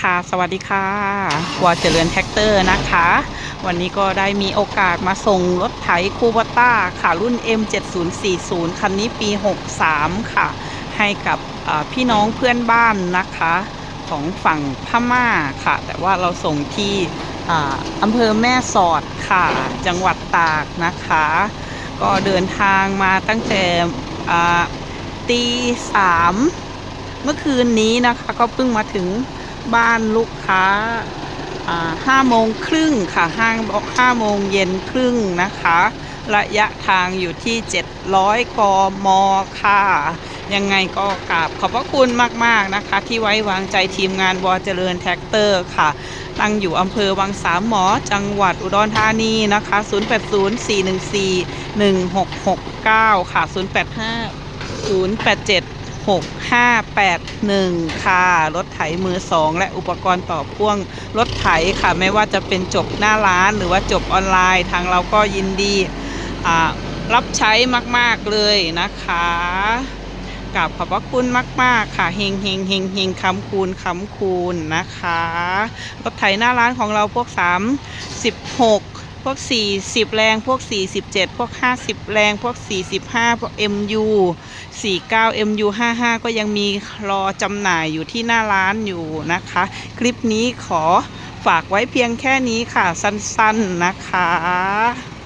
ค่ะ สวัสดีค่ะวอเจริญแท็กเตอร์นะคะ วันนี้ก็ได้มีโอกาสมาส่งรถไถคูบต้าค่ะรุ่น M7040 คันนี้ปี 63 ค่ะ ให้กับพี่น้องเพื่อนบ้านนะคะ ของฝั่งพม่าค่ะ แต่ว่าเราส่งที่อำเภอแม่สอดค่ะ จังหวัดตากนะคะ ก็เดินทางมาตั้งแต่ตีสามเมื่อคืนนี้นะคะก็เพิ่งมาถึง บ้านลูกค้าห้าโมงครึ่งค่ะห้างบอกห้าโมงเย็นครึ่งนะคะ ระยะทางอยู่ที่ 700 กมค่ะ ยังไงก็กราบขอบพระคุณมาก ๆ นะคะ ที่ไว้วางใจทีมงานวอเจริญแท็กเตอร์ค่ะ ตั้งอยู่อำเภอวังสามหมอ จังหวัดอุดรธานีนะคะ 0804141669 ค่ะ 085 087 6581 ค่ะ รถไถมือสองและอุปกรณ์ต่อพ่วงรถไถค่ะ ไม่ว่าจะเป็นจบหน้าร้านหรือว่าจบออนไลน์ ทางเราก็ยินดีรับใช้มาก ๆ เลยนะคะกับขอบพระคุณมาก ๆ ค่ะเฮงเฮงเฮงเฮงคำคูณคำคูณนะคะ รถไถหน้าร้านของเราพวก 3 16 พวก 40 แรง พวก 47 พวก 50 แรง พวก 45 พวก MU 49 MU 55 ก็ยังมีรอจำหน่ายอยู่ที่หน้าร้านอยู่นะคะ คลิปนี้ขอฝากไว้เพียงแค่นี้ค่ะ สั้นๆนะคะ